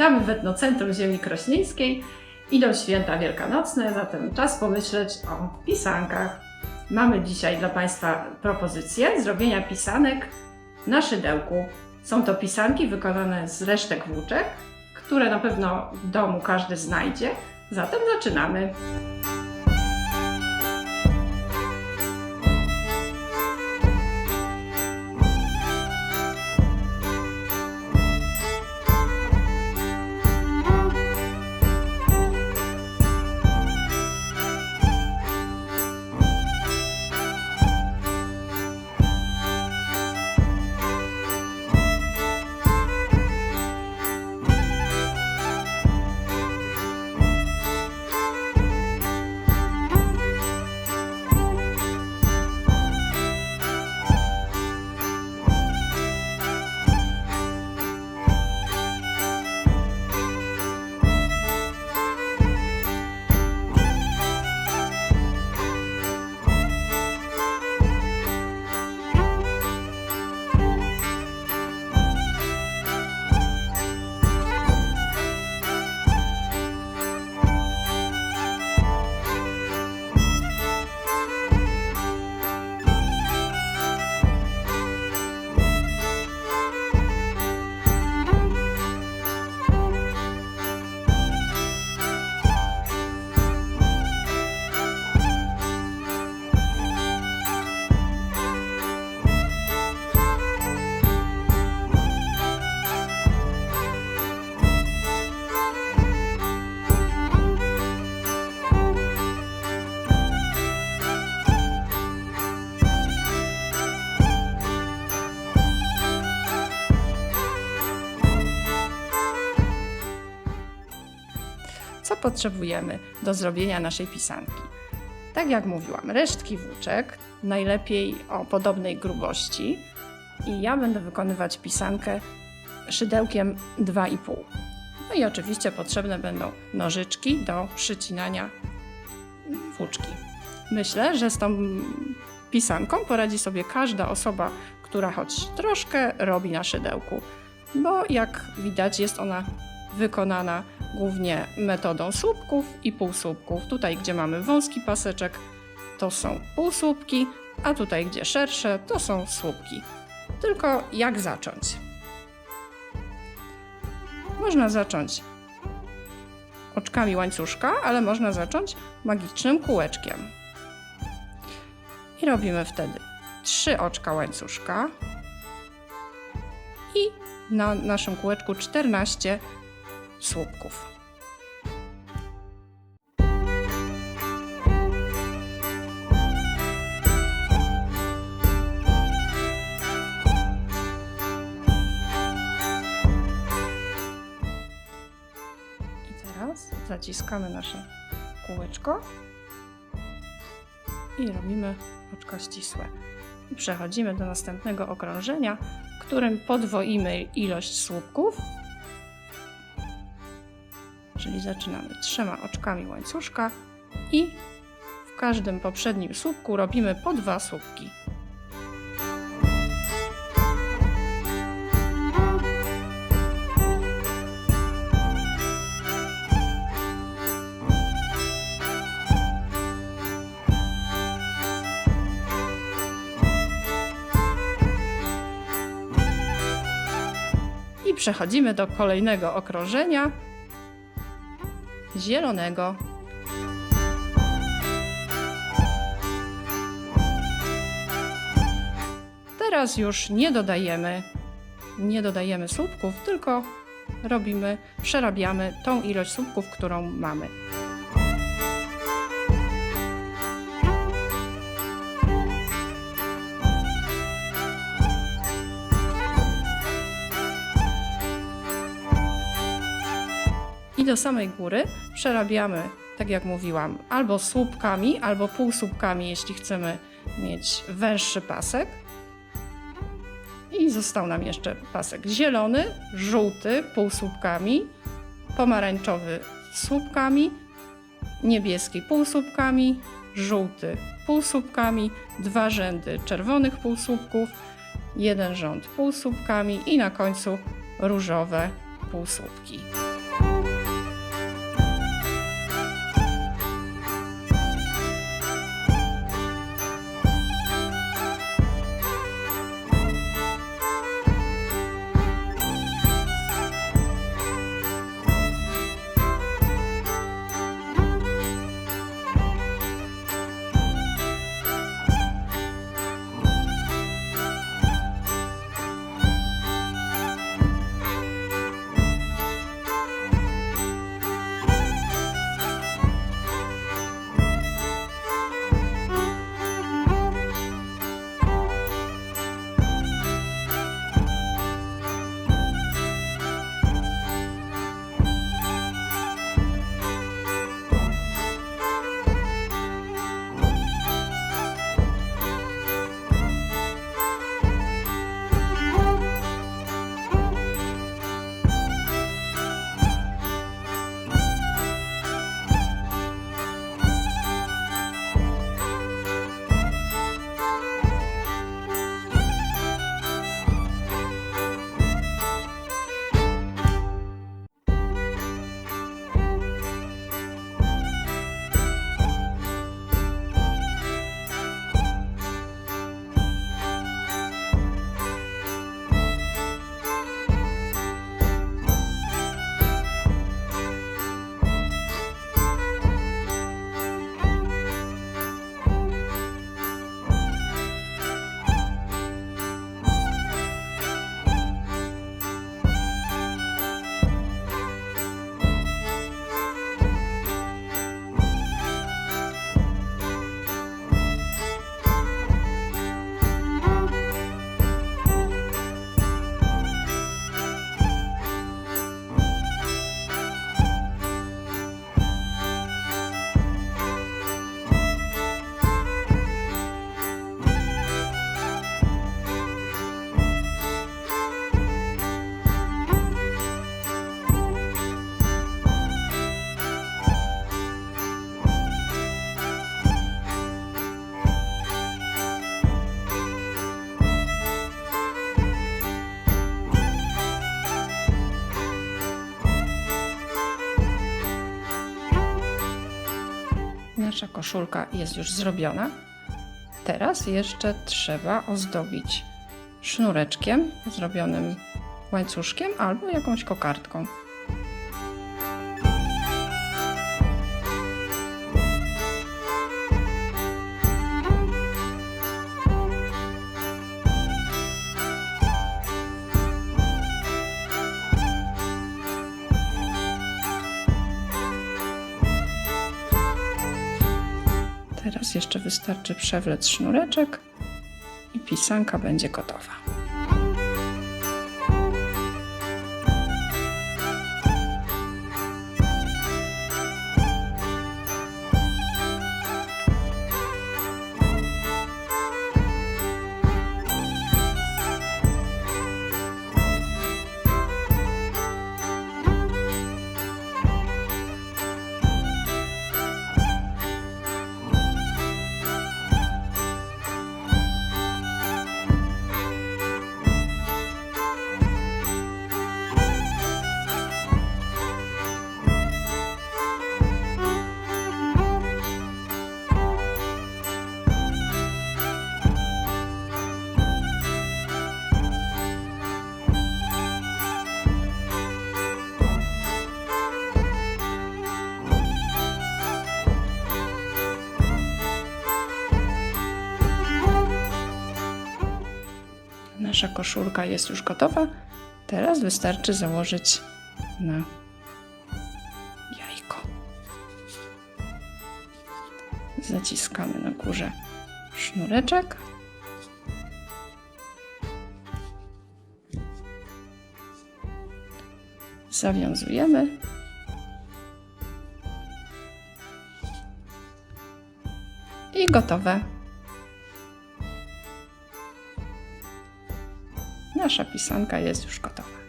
Witamy w Etnocentrum Ziemi Krośnieńskiej. Idą święta wielkanocne, zatem czas pomyśleć o pisankach. Mamy dzisiaj dla Państwa propozycję zrobienia pisanek na szydełku. Są to pisanki wykonane z resztek włóczek, które na pewno w domu każdy znajdzie. Zatem zaczynamy. Potrzebujemy do zrobienia naszej pisanki? Tak jak mówiłam, resztki włóczek, najlepiej o podobnej grubości. I ja będę wykonywać pisankę szydełkiem 2,5. No i oczywiście potrzebne będą nożyczki do przycinania włóczki. Myślę, że z tą pisanką poradzi sobie każda osoba, która choć troszkę robi na szydełku, bo jak widać jest ona wykonana głównie metodą słupków i półsłupków. Tutaj, gdzie mamy wąski paseczek, to są półsłupki, a tutaj, gdzie szersze, to są słupki. Tylko jak zacząć? Można zacząć oczkami łańcuszka, ale można zacząć magicznym kółeczkiem. I robimy wtedy trzy oczka łańcuszka i na naszym kółeczku 14 słupków. Teraz zaciskamy nasze kółeczko i robimy oczka ścisłe. Przechodzimy do następnego okrążenia, którym podwoimy ilość słupków Czyli zaczynamy trzema oczkami łańcuszka i w każdym poprzednim słupku robimy po dwa słupki. Przechodzimy do kolejnego okrążenia, zielonego. Teraz już nie dodajemy, nie dodajemy słupków, tylko robimy, przerabiamy tą ilość słupków, którą mamy. Do samej góry przerabiamy, tak jak mówiłam, albo słupkami, albo półsłupkami, jeśli chcemy mieć węższy pasek. I został nam jeszcze pasek zielony, żółty półsłupkami, pomarańczowy słupkami, niebieski półsłupkami, żółty półsłupkami, dwa rzędy czerwonych półsłupków, jeden rząd półsłupkami i na końcu różowe półsłupki. Koszulka jest już zrobiona. Teraz jeszcze trzeba ozdobić sznureczkiem zrobionym łańcuszkiem albo jakąś kokardką. Teraz jeszcze wystarczy przewlec sznureczek i pisanka będzie gotowa. Nasza koszulka jest już gotowa. Teraz wystarczy założyć na jajko. Zaciskamy na górze sznureczek. Zawiązujemy. I gotowe. Nasza pisanka jest już gotowa.